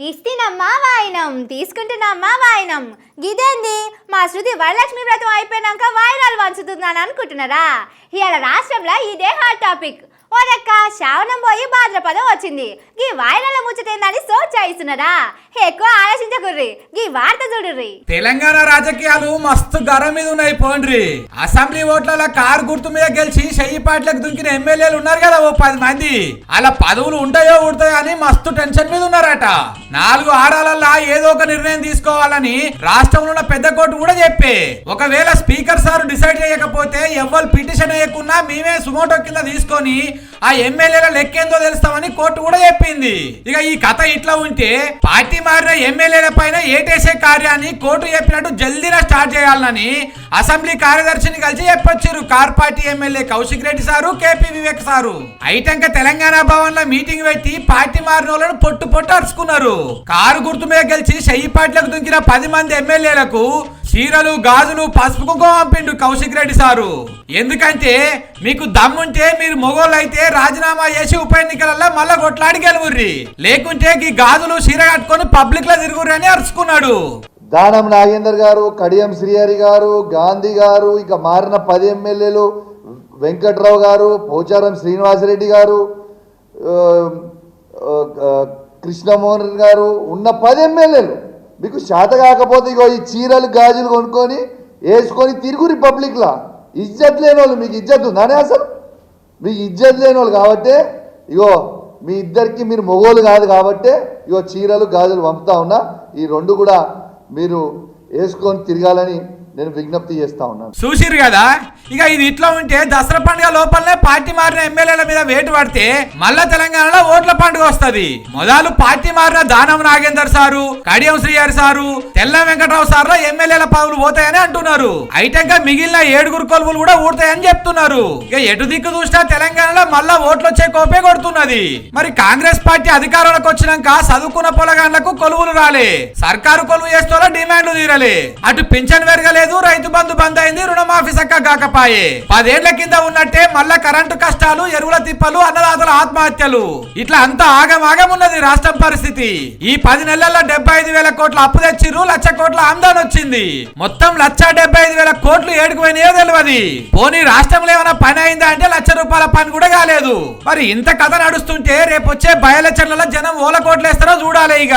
ఇస్తేనమ్మా వాయినం తీసుకుంటున్నామ్మా వాయినం. గిదేంది మా శృతి వరలక్ష్మి వ్రతం అయిపోయినాక వాయినాలు వంచుతున్నాను అనుకుంటున్నారా? ఇవాళ రాష్ట్రంలో ఇదే హాట్ టాపిక్ ఓరక్క శ్రావణం పోయి భాద్రపదం వచ్చింది. ఈ వాయినాల ముచ్చటేందని సోచాయిస్తున్నారా ఎక్కువ వార్త చూడుర్రి. తెలంగాణ రాజకీయాలు మస్తు గరం మీద ఉన్నాయి పోండ్రి. అసెంబ్లీ ఓట్ల కారు గుర్తు మీద గెలిచి చెయ్యి పాటలకు దుంకిన ఎమ్మెల్యేలు ఉన్నారు కదా ఓ పది మంది. అలా పదవులు ఉంటాయో ఉడతాయో అని మస్తు టెన్షన్ మీద ఉన్నారట. నాలుగు ఆడాలల్లా ఏదో ఒక నిర్ణయం తీసుకోవాలని రాష్ట్రంలో ఉన్న పెద్ద కోర్టు కూడా చెప్పే. ఒకవేళ స్పీకర్ సార్ డిసైడ్ చేయకపోతే ఎవ్వరు పిటిషన్ వేయకున్నా మేమే సుమోటో కింద తీసుకొని ఆ ఎమ్మెల్యేల లెక్కేందో తెలుస్తామని కోర్టు కూడా చెప్పింది. ఇక ఈ కథ ఇట్లా ఉంటే పార్టీ మారిన ఎమ్మెల్యేల పైన ఏటేసే కార్యాన్ని కోర్టు చెప్పినట్టు జల్దీగా స్టార్ట్ చేయాలని అసెంబ్లీ కార్యదర్శిని కలిసి చెప్పొచ్చారు car party MLA Kaushik Reddy sir KP Vivek sir. ఐటంక Telangana భవన్లో మీటింగ్ పెట్టి పార్టీ మారిన పొట్టు పొట్టు అరుచుకున్నారు. కారు గుర్తు మీద గెలిచి షయ్యి పార్టీలకు దుంకిన పది మంది ఎమ్మెల్యేలకు చీరలు గాజులు పసుపు కుంకుమ పంపిండు కౌశిక్ రెడ్డి సారు. ఎందుకంటే మీకు దమ్ముంటే మీరు మొగోళ్ళు అయితే రాజీనామా చేసి ఉప ఎన్నికలలో మళ్ళా కొట్లాడి గెలువుర్రి. లేకుంటే ఈ గాజులు చీర కట్టుకొని పబ్లిక్లో తిరుగుర్రి అని అరుచుకున్నాడు. దానం నాగేందర్ గారు కడియం శ్రీహరి గారు గాంధీ గారు ఇక మారిన పది ఎమ్మెల్యేలు వెంకట్రావు గారు పోచారం శ్రీనివాసరెడ్డి గారు కృష్ణమోహన్ గారు ఉన్న పది ఎమ్మెల్యేలు. మీకు శాత కాకపోతే ఇగో ఈ చీరలు గాజులు కొనుక్కొని వేసుకొని తిరుగు రిపబ్లిక్లా ఇజ్జత్ లేని వాళ్ళు మీకు ఇజ్జత్ ఉందానే అసలు? మీకు ఇజ్జత్ లేని వాళ్ళు కాబట్టే ఇగో మీ ఇద్దరికి మీరు మొగోలు కాదు కాబట్టే ఇగో చీరలు గాజులు పంపుతా ఉన్నా. ఈ రెండు కూడా మీరు వేసుకొని తిరగాలని నేను విజ్ఞప్తి చేస్తా ఉన్నాను. చూసిరు కదా? ఇక ఇది ఇట్లా ఉంటే దసరా పండుగ లోపలనే పార్టీ మారిన ఎమ్మెల్యేల మీద వేటు పడితే మళ్ళా తెలంగాణలో ఓట్ల పండుగ వస్తది. మొదలు పార్టీ మారిన దానం నాగేందర్ సారు కడియం శ్రీహరి సారు తెల్ల వెంకటరావు సార్లో ఎమ్మెల్యేల పదవులు పోతాయని అంటున్నారు. ఐటంగా మిగిలిన ఏడుగురు కొలువులు కూడా ఊడతాయని చెప్తున్నారు. ఇక ఎటు దిక్కు చూసినా తెలంగాణలో మళ్ళా ఓట్లు వచ్చే కోపే కొడుతున్నది. మరి కాంగ్రెస్ పార్టీ అధికారంలోకి వచ్చినాక చదువుకున్న పొలగాండ్లకు కొలువులు రాలే. సర్కారు కొలువు చేస్తూ డిమాండ్లు తీరలే. అటు పింఛన్ పెరగలేదు రైతు బంధు బంద్ అయింది రుణమాఫీ సక్క కాకపాయే. పదేళ్ళ కింద ఉన్నట్టే మళ్ళా కరెంటు కష్టాలు ఎరువుల తిప్పలు అన్నదాతల ఆత్మహత్యలు. ఇట్లా అంతా ఆగమాగం ఉన్నది రాష్ట్రం పరిస్థితి. ఈ పది నెలల్లో డెబ్బై ఐదు వేల కోట్ల అప్పు తెచ్చిర్రు లక్ష కోట్ల ఆమ్దాన్ వచ్చింది. మొత్తం లక్ష డెబ్బై ఐదు వేల కోట్లు ఏడుకుపోయినాయో తెలియదు పోనీ రాష్ట్రంలో ఏమైనా పని అయిందా అంటే లక్ష రూపాయల పని కూడా కాలేదు. మరి ఇంత కథ నడుస్తుంటే రేపు వచ్చే బయలచర్లలో జనం ఓల కోట్లేస్తారో చూడాలి ఇక.